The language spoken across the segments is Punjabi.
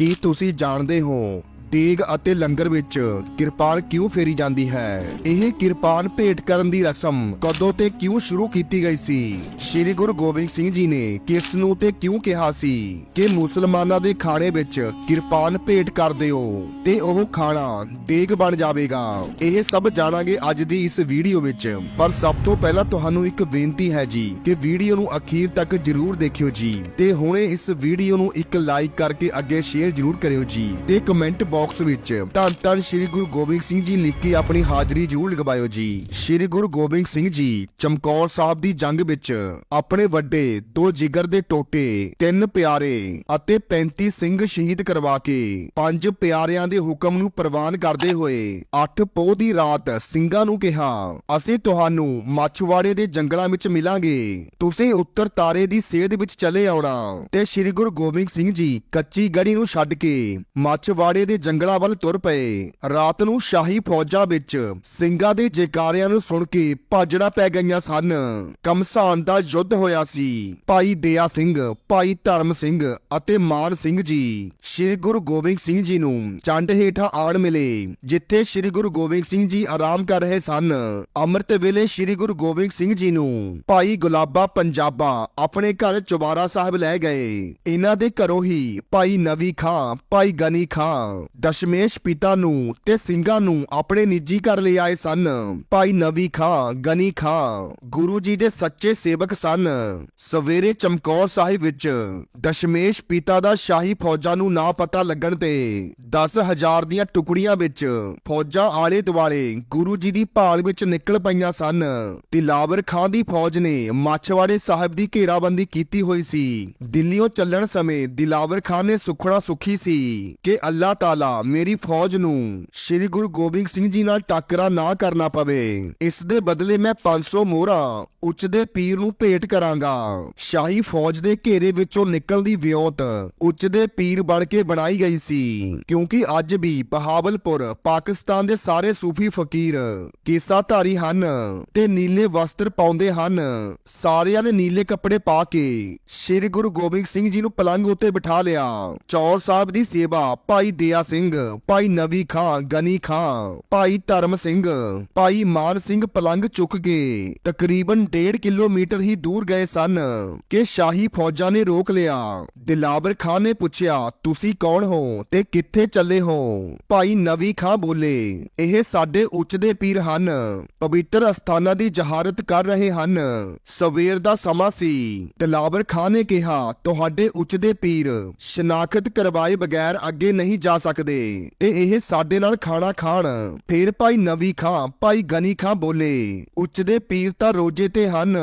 ਕੀ ਤੁਸੀਂ ਜਾਣਦੇ ਹੋ? ਤੇਗ ਅਤੇ ਲੰਗਰ ਵਿੱਚ ਕਿਰਪਾਨ ਕਿਉਂ ਫੇਰੀ ਜਾਂਦੀ ਹੈ? ਇਹ ਕਿਰਪਾਨ ਭੇਟ ਕਰਨ ਦੀ ਰਸਮ ਕਦੋਂ ਤੇ ਕਿਉਂ ਸ਼ੁਰੂ ਕੀਤੀ ਗਈ ਸੀ? ਸ੍ਰੀ ਗੁਰੂ ਗੋਬਿੰਦ ਸਿੰਘ ਜੀ ਨੇ ਕਿਸ ਨੂੰ ਤੇ ਕਿਉਂ ਕਿਹਾ ਸੀ? ਕਿ ਮੁਸਲਮਾਨਾਂ ਦੇ ਖਾਣੇ ਵਿੱਚ ਕਿਰਪਾਨ ਭੇਟ ਕਰ ਦਿਓ ਤੇ ਉਹ ਖਾਣਾ ਤੇਗ ਬਣ ਜਾਵੇਗਾ। ਇਹ ਸਭ ਜਾਣਾਂਗੇ ਅੱਜ ਦੀ ਇਸ ਵੀਡੀਓ ਵਿੱਚ। ਪਰ ਸਭ ਤੋਂ ਪਹਿਲਾਂ ਤੁਹਾਨੂੰ ਇੱਕ ਬੇਨਤੀ ਹੈ ਜੀ, ਕਿ ਵੀਡੀਓ ਨੂੰ ਅਖੀਰ ਤੱਕ ਜਰੂਰ ਦੇਖਿਓ ਜੀ। ਤੇ ਹੁਣੇ ਇਸ ਵੀਡੀਓ ਨੂੰ ਇੱਕ ਲਾਈਕ ਕਰਕੇ ਅੱਗੇ ਸ਼ੇਅਰ ਜਰੂਰ ਕਰਿਓ ਜੀ। ਤੇ ਕਮੈਂਟ ਬਾਕਸ ਵਿੱਚ। ਧੰਨ ਧੰਨ ਸ੍ਰੀ ਗੁਰੂ ਗੋਬਿੰਦ ਸਿੰਘ ਜੀ ਲਿਖ ਕੇ ਆਪਣੀ ਹਾਜ਼ਰੀ ਜਰੂਰ ਲਗਵਾਇਓ ਜੀ। ਸ੍ਰੀ ਗੁਰੂ ਗੋਬਿੰਦ ਸਿੰਘ ਜੀ, ਚਮਕੌਰ ਸਾਹਿਬ ਦੀ ਜੰਗ ਵਿੱਚ ਆਪਣੇ ਵੱਡੇ, ਦੋ ਜਿਗਰ ਦੇ ਟੋਟੇ, ਤਿੰਨ ਪਿਆਰੇ ਅਤੇ 35 ਸਿੰਘ ਸ਼ਹੀਦ ਕਰਵਾ ਕੇ ਪੰਜ ਪਿਆਰਿਆਂ ਦੇ ਹੁਕਮ ਨੂੰ ਪ੍ਰਵਾਨ ਕਰਦੇ ਹੋਏ 8 ਪੋਹ ਦੀ ਰਾਤ ਸਿੰਘਾਂ ਨੂੰ ਕਿਹਾ, ਅਸੀਂ ਤੁਹਾਨੂੰ ਮਾਛਵਾੜੇ ਦੇ ਜੰਗਲਾਂ ਵਿੱਚ ਮਿਲਾਂਗੇ। ਤੁਸੀਂ ਉੱਤਰ ਤਾਰੇ ਦੀ ਸੇਧ ਵਿੱਚ ਚਲੇ ਆਉਣਾ। ਤੇ ਸ੍ਰੀ ਗੁਰੂ ਗੋਬਿੰਦ ਸਿੰਘ ਜੀ ਕੱਚੀ ਗੜੀ ਨੂੰ ਛੱਡ ਕੇ ਮਾਛਵਾੜੇ ਦੇ ਜੰਗਲਾਂ ਵੱਲ ਤੁਰ ਪਏ। ਰਾਤ ਨੂੰ ਸ਼ਾਹੀ ਫੌਜਾਂ ਵਿੱਚ ਸਿੰਘਾਂ ਦੇ ਜੈਕਾਰਿਆਂ ਨੂੰ ਸੁਣ ਕੇ ਭਾਜੜਾ ਪੈ ਗਈਆਂ ਸਨ। ਕਮਸਾਨ ਦਾ ਯੁੱਧ ਹੋਇਆ ਸੀ। ਭਾਈ ਦਇਆ ਸਿੰਘ, ਭਾਈ ਧਰਮ ਸਿੰਘ ਅਤੇ ਮਾਨ ਸਿੰਘ ਜੀ, ਸ੍ਰੀ ਗੁਰੂ ਗੋਬਿੰਦ ਸਿੰਘ ਜੀ ਨੂੰ ਚੰਡ ਹੇਠਾਂ ਆਣ ਮਿਲੇ, ਜਿੱਥੇ ਸ੍ਰੀ ਗੁਰੂ ਗੋਬਿੰਦ ਸਿੰਘ ਜੀ ਆਰਾਮ ਕਰ ਰਹੇ ਸਨ। ਅੰਮ੍ਰਿਤ ਵੇਲੇ ਸ੍ਰੀ ਗੁਰੂ ਗੋਬਿੰਦ ਸਿੰਘ ਜੀ ਨੂੰ ਭਾਈ ਗੁਲਾਬਾ ਪੰਜਾਬਾ ਆਪਣੇ ਘਰ ਚੁਬਾਰਾ ਸਾਹਿਬ ਲੈ ਗਏ। ਇਹਨਾਂ ਦੇ ਘਰੋਂ ਹੀ ਭਾਈ ਨਵੀ ਖਾਂ, ਭਾਈ ਗਨੀ ਖਾਂ ਦਸ਼ਮੇਸ਼ ਪਿਤਾ ਨੂੰ ਤੇ ਸਿੰਘਾਂ ਨੂੰ ਆਪਣੇ ਨਿੱਜੀ ਘਰ ਲੈ ਆਏ ਸਨ। ਭਾਈ ਨਵੀ ਖਾਂ, ਗਨੀ ਖਾਂ, ਗੁਰੂ ਜੀ ਦੇ ਸੱਚੇ ਸੇਵਕ ਸਨ। ਸਵੇਰੇ ਚਮਕੌਰ ਸਾਹਿਬ ਵਿੱਚ ਦਸ਼ਮੇਸ਼ ਪਿਤਾ ਦਾ ਸ਼ਾਹੀ ਫੌਜਾਂ ਨੂੰ ਨਾ ਪਤਾ ਲੱਗਣ ਤੇ 10000 ਦੀਆਂ ਟੁਕੜੀਆਂ ਵਿੱਚ ਫੌਜਾਂ ਆਲੇ ਦੁਆਲੇ ਗੁਰੂ ਜੀ ਦੀ ਭਾਲ ਵਿੱਚ ਨਿਕਲ ਪਈਆਂ ਸਨ। ਦਿਲਾਵਰ ਖਾਂ ਦੀ ਫੌਜ ਨੇ ਮਾਛਵਾੜੇ ਸਾਹਿਬ ਦੀ ਘੇਰਾਬੰਦੀ ਕੀਤੀ ਹੋਈ ਸੀ। ਦਿੱਲੀੋਂ ਚੱਲਣ ਸਮੇਂ ਦਿਲਾਵਰ ਖਾਨ ਨੇ ਸੁਖਣਾ ਸੁਖੀ ਸੀ ਕਿ ਅੱਲਾਹ ਤਾਲਾ ਮੇਰੀ ਫੌਜ ਨੂੰ ਸ੍ਰੀ ਗੁਰੂ ਗੋਬਿੰਦ ਸਿੰਘ ਜੀ ਨਾਲ ਟੱਕਰਾ ਨਾ ਕਰਨਾ ਪਵੇ। ਇਸ ਦੇ ਬਦਲੇ ਮੈਂ 500 ਮੋਹਰਾ ਉੱਚ ਦੇ ਪੀਰ ਨੂੰ ਭੇਟ ਕਰਾਂਗਾ। ਸ਼ਾਹੀ ਫੌਜ ਦੇ ਘੇਰੇ ਵਿੱਚੋਂ ਨਿਕਲਦੀ ਵਿਉਂਤ ਉੱਚ ਦੇ ਪੀਰ ਬਣ ਕੇ ਬਣਾਈ ਗਈ ਸੀ। ਕਿਉਂਕਿ ਅੱਜ ਵੀ ਬਹਾਵਲਪੁਰ, ਪਾਕਿਸਤਾਨ ਦੇ ਸਾਰੇ ਸੂਫੀ ਫਕੀਰ ਕੇਸਾਧਾਰੀ ਹਨ ਤੇ ਨੀਲੇ ਵਸਤਰ ਪਾਉਂਦੇ ਹਨ। ਸਾਰਿਆਂ ਨੇ ਨੀਲੇ ਕੱਪੜੇ ਪਾ ਕੇ ਸ੍ਰੀ ਗੁਰੂ ਗੋਬਿੰਦ ਸਿੰਘ ਜੀ ਨੂੰ ਪਲੰਗ ਉੱਤੇ ਬਿਠਾ ਲਿਆ। ਚੌਰ ਸਾਹਿਬ ਦੀ ਸੇਵਾ ਭਾਈ ਦਿਆ ਸਿੰਘ ਭਾਈ ਨਵੀ ਖਾਂ, ਗਨੀ ਖਾਂ, ਭਾਈ ਧਰਮ ਸਿੰਘ, ਭਾਈ ਮਾਨ ਸਿੰਘ ਪਲੰਗ ਚੁੱਕ ਕੇ ਤਕਰੀਬਨ 1.5 ਕਿਲੋਮੀਟਰ ਹੀ ਦੂਰ ਗਏ ਸਨ ਕਿ ਸ਼ਾਹੀ ਫੌਜਾਂ ਨੇ ਰੋਕ ਲਿਆ। ਦਿਲਾਵਰ ਖਾਨ ਨੇ ਪੁੱਛਿਆ, ਤੁਸੀਂ ਕੌਣ ਹੋ ਤੇ ਕਿੱਥੇ ਚੱਲੇ ਹੋ? ਭਾਈ ਨਵੀ ਖਾਂ ਬੋਲੇ, ਇਹ ਸਾਡੇ ਉੱਚ ਦੇ ਪੀਰ ਹਨ, ਪਵਿੱਤਰ ਅਸਥਾਨਾਂ ਦੀ ਜਹਾਰਤ ਕਰ ਰਹੇ ਹਨ। ਸਵੇਰ ਦਾ ਸਮਾਂ ਸੀ। ਦਿਲਾਵਰ ਖਾਨ ਨੇ ਕਿਹਾ, ਤੁਹਾਡੇ ਉੱਚ ਦੇ ਪੀਰ, ਸ਼ਨਾਖਤ ਕਰਵਾਏ ਬਗੈਰ ਅੱਗੇ ਨਹੀਂ ਜਾ ਸਕਦੇ। ਤੇ ਇਹ ਸਾਡੇ ਨਾਲ ਖਾਣਾ ਖਾਣ। ਫੇਰ ਭਾਈ ਨਵੀ ਖਾਂ, ਭਾਈ ਗਨੀ ਖਾਂ ਬੋਲੇ। ਉੱਚ ਦੇ ਪੀਰ ਤਾਂ ਰੋਜੇ ਤੇ ਹਨ।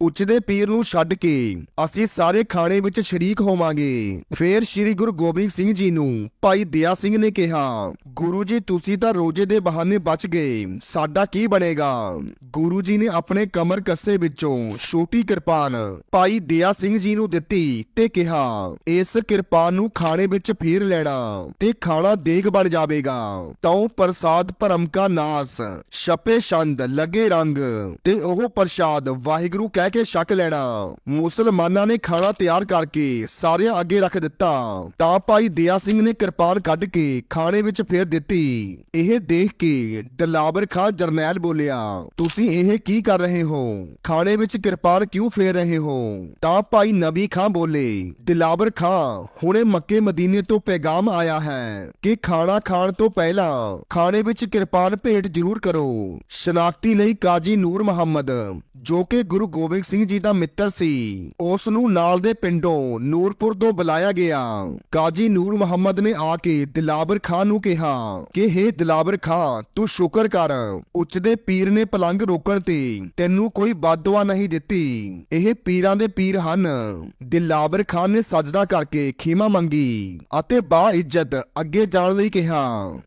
ਉੱਚ ਦੇ ਪੀਰ ਨੂੰ ਛੱਡ ਕੇ ਅਸੀਂ ਸਾਰੇ ਖਾਣੇ ਵਿੱਚ ਸ਼ਰੀਕ ਹੋਵਾਂਗੇ। ਫਿਰ ਸ੍ਰੀ ਗੁਰੂ ਗੋਬਿੰਦ ਸਿੰਘ ਜੀ ਨੂੰ ਭਾਈ ਦਇਆ ਸਿੰਘ ਨੇ ਕਿਹਾ, ਗੁਰੂ ਜੀ, ਤੁਸੀਂ ਤਾਂ ਰੋਜੇ ਦੇ ਬਹਾਨੇ ਬਚ ਗਏ। ਸਾਡਾ ਕੀ ਬਣੇਗਾ? ਗੁਰੂ ਜੀ ਨੇ ਆਪਣੇ ਕਮਰ ਕੱਸੇ ਵਿੱਚੋਂ ਛੋਟੀ ਕਿਰਪਾਨ ਭਾਈ ਦਇਆ ਸਿੰਘ ਜੀ ਨੂੰ ਦਿੱਤੀ ਤੇ ਕਿਹਾ, ਇਸ ਕਿਰਪਾਨ ਨੂੰ ਖਾਣੇ ਵਿੱਚ ਫੇਰ ਲੈਣਾ ਤੇ ਖਾਣਾ ਦੇਗ ਬਣ ਜਾਵੇਗਾ। ਤਉ ਪ੍ਰਸਾਦ ਭਰਮ ਕਾ ਨਾਸ, ਛਪੇ ਛੰਦ ਲਗੇ ਰੰਗ। ਤੇ ਉਹ ਪ੍ਰਸਾਦ ਵਾਹਿਗੁਰੂ ਕਹਿ ਕੇ ਛਕ ਲੈਣਾ। ਮੁਸਲਮਾਨਾਂ ਨੇ ਖਾਣਾ ਤਿਆਰ ਕਰਕੇ ਸਾਰਿਆਂ ਅੱਗੇ ਰੱਖ ਦਿੱਤਾ। ਤਾਂ ਭਾਈ ਦਇਆ ਸਿੰਘ ਨੇ ਕਿਰਪਾਨ ਕੱਢ ਕੇ ਖਾਣੇ ਵਿੱਚ ਫੇਰ ਦਿੱਤੀ। ਇਹ ਦੇਖ ਕੇ ਦਲਾਵਰ ਖਾਂ ਜਰਨੈਲ ਬੋਲਿਆ, ਤੁਸੀਂ ਇਹ ਕੀ ਕਰ ਰਹੇ ਹੋ? ਖਾਣੇ ਵਿੱਚ ਕਿਰਪਾਨ ਕਿਉਂ ਫੇਰ ਰਹੇ ਹੋ? ਤਾਂ ਭਾਈ ਨਬੀ ਖਾਂ ਬੋਲੇ ਦਿਲਾਵਰ ਖਾਂ, ਹੁਣੇ ਮੱਕੇ ਮਦੀਨੇ ਤੋਂ ਪੈਗਾਮ ਆਇਆ ਹੈ। ਕਿ ਖਾਣਾ ਖਾਣ ਤੋਂ ਪਹਿਲਾਂ ਖਾਣੇ ਵਿੱਚ ਕਿਰਪਾਨ ਭੇਟ ਜ਼ਰੂਰ ਕਰੋ। ਸ਼ਨਾਖਤੀ ਲਈ ਕਾਜੀ ਨੂਰ ਮੁਹੰਮਦ, ਜੋ ਕਿ ਗੁਰੂ ਗੋਬਿੰਦ ਸਿੰਘ ਜੀ ਦਾ ਮਿੱਤਰ ਸੀ। ਉਸ ਨੂੰ ਨਾਲ ਦੇ ਪਿੰਡੋਂ ਨੂਰਪੁਰ ਤੋਂ ਬੁਲਾਇਆ ਗਿਆ। ਕਾਜੀ ਨੂਰ ਮੁਹੰਮਦ ਨੇ ਆ ਕੇ ਦਿਲਾਵਰ ਖਾਨ ਨੂੰ ਕਿਹਾ ਕਿ, ਹੇ ਦਿਲਾਵਰ ਖਾਨ, ਤੂੰ ਸ਼ੁਕਰ ਕਰ। ਉੱਚ ਦੇ ਪੀਰ ਨੇ ਪਲੰਗ ਰੋਕਣ ਤੇ ਤੈਨੂੰ ਕੋਈ ਬਦਦੁਆ ਨਹੀਂ ਦਿੱਤੀ। ਇਹ ਪੀਰਾਂ ਦੇ ਪੀਰ ਹਨ। ਦਿਲਾਵਰ ਖਾਨ ਨੇ ਸਜਦਾ ਕਰਕੇ ਖੀਮਾ ਮੰਗੀ ਅਤੇ ਬਾ ਇੱਜ਼ਤ ਅੱਗੇ ਜਾਣ ਲਈ ਕਿਹਾ,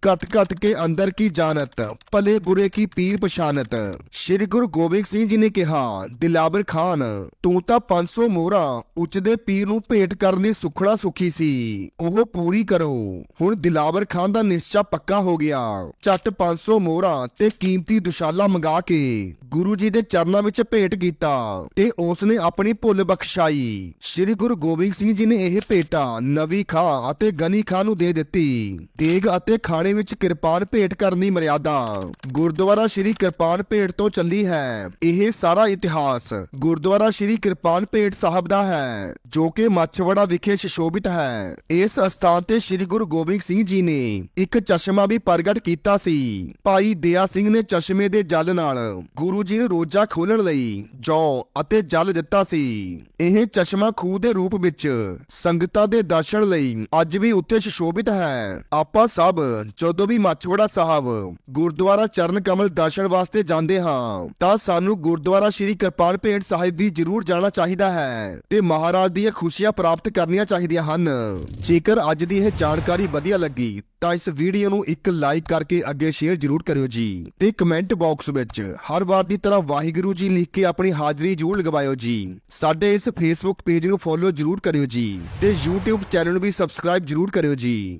ਘਟ ਘਟ ਕੇ ਅੰਦਰ ਕੀ ਜਾਣਤ, ਭਲੇ ਬੁਰੇ ਕੀ ਪੀਰ ਪਛਾਨਤ। ਸ੍ਰੀ ਗੁਰੂ ਗੋਬਿੰਦ ਸਿੰਘ ਜੀ ਨੇ ਕਿਹਾ ਕਿਹਾ ਖਾਨ, ਤੂੰ ਤਾਂ 500 ਮੋਹਰਾ ਉੱਚਦੇ ਪੀਰ ਨੂੰ ਭੇਟ ਕਰਨ ਦੀ ਸੁਖੜਾ ਸੁਖੀ ਸੀ, ਉਹ ਪੂਰੀ ਕਰੋ। ਹੁਣ ਦਿਲਾਵਰ ਖਾਨ ਦਾ ਨਿਸ਼ਚਾ ਪੱਕਾ ਹੋ ਗਿਆ। ਝੱਟ 500 ਮੋਹਰਾ ਤੇ ਕੀਮਤੀ ਦੁਸ਼ਾਲਾ ਮੰਗਾ ਕੇ ਗੁਰੂ ਜੀ ਦੇ ਚਰਨਾਂ ਵਿੱਚ ਭੇਟ ਕੀਤਾ ਤੇ ਉਸ ਨੇ ਆਪਣੀ ਭੁੱਲ ਬਖਸ਼ਾਈ। ਸ੍ਰੀ ਗੁਰੂ ਗੋਬਿੰਦ ਸਿੰਘ ਜੀ ਨੇ ਇਹ ਭੇਟਾ ਨਵੀ ਖਾਂ ਅਤੇ ਗਨੀ ਖਾਂ ਨੂੰ ਦੇ ਦਿੱਤੀ। ਦੇਗ ਅਤੇ ਖਾਣੇ ਵਿੱਚ ਕਿਰਪਾਨ ਭੇਟ ਕਰਨ ਦੀ ਮਰਿਆਦਾ। ਗੁਰਦੁਆਰਾ ਸ੍ਰੀ ਕਿਰਪਾਨ ਭੇਟ ਤੋਂ ਚੱਲੀ ਹੈ। ਇਹ ਸਾਰਾ ਇਤਿਹਾਸ ਗੁਰਦੁਆਰਾ ਸ੍ਰੀ ਕਿਰਪਾਨ ਭੇਟ ਸਾਹਿਬ ਦਾ ਹੈ, ਜੋ ਕਿ ਮੱਛਵੜਾ ਵਿਖੇ ਸ਼ੋਭਿਤ ਹੈ। ਇਸ ਸਥਾਨ ਤੇ ਸ੍ਰੀ ਗੁਰੂ ਗੋਬਿੰਦ ਸਿੰਘ ਜੀ ਨੇ ਇੱਕ ਚਸ਼ਮਾ ਵੀ ਪ੍ਰਗਟ ਕੀਤਾ ਸੀ। ਭਾਈ ਦਇਆ ਸਿੰਘ ਨੇ ਚਸ਼ਮੇ ਦੇ ਜਲ ਨਾਲ ਗੁਰੂ ਜੀ ਨੂੰ ਰੋਜ਼ਾ ਖੋਲਣ ਲਈ ਜੌ ਅਤੇ ਜਲ ਦਿੱਤਾ ਸੀ। ਇਹ ਚਸ਼ਮਾ ਖੂਹ ਦੇ ਰੂਪ ਵਿੱਚ ਸੰਗਤਾਂ ਦੇ ਦਰਸ਼ਨ ਲਈ ਅੱਜ ਵੀ ਉੱਥੇ ਸ਼ੋਭਿਤ ਹੈ। ਆਪਾਂ ਸਭ ਜਦੋਂ ਵੀ ਮੱਛਵੜਾ ਸਾਹਿਬ ਗੁਰਦੁਆਰਾ ਚਰਨ ਕਮਲ ਦਰਸ਼ਨ ਵਾਸਤੇ ਜਾਂਦੇ ਹਾਂ, ਤਾਂ ਸਾਨੂੰ ਗੁਰਦੁਆਰਾ ਸ੍ਰੀ ਕਿਰਪਾਨ ਭੇਟ ਸਾਹਿਬ ਵੀ ਜ਼ਰੂਰ ਜਾਣਾ ਚਾਹੀਦਾ ਹੈ ਤੇ ਮਹਾਰਾਜ ਦੀਆਂ ਖੁਸ਼ੀਆਂ ਪ੍ਰਾਪਤ ਕਰਨੀਆਂ ਚਾਹੀਦੀਆਂ ਹਨ। ਜੇਕਰ ਅੱਜ ਦੀ ਇਹ ਜਾਣਕਾਰੀ ਵਧੀਆ ਲੱਗੀ, ਤਾਂ ਇਸ ਵੀਡੀਓ ਨੂੰ ਇੱਕ ਲਾਈਕ ਕਰਕੇ ਅੱਗੇ ਸ਼ੇਅਰ ਜ਼ਰੂਰ ਕਰਿਓ ਜੀ ਤੇ ਕਮੈਂਟ ਬਾਕਸ ਵਿੱਚ ਹਰ ਵਾਰ ਦੀ ਤਰ੍ਹਾਂ ਵਾਹਿਗੁਰੂ ਜੀ ਲਿਖ ਕੇ ਆਪਣੀ ਹਾਜ਼ਰੀ ਜ਼ਰੂਰ ਲਗਵਾਇਓ ਜੀ। ਸਾਡੇ ਇਸ ਫੇਸਬੁੱਕ ਪੇਜ ਨੂੰ ਫੋਲੋ ਜ਼ਰੂਰ ਕਰਿਓ ਜੀ ਤੇ YouTube ਚੈਨਲ ਨੂੰ ਵੀ ਸਬਸਕ੍ਰਾਈਬ ਜ਼ਰੂਰ ਕਰਿਓ ਜੀ।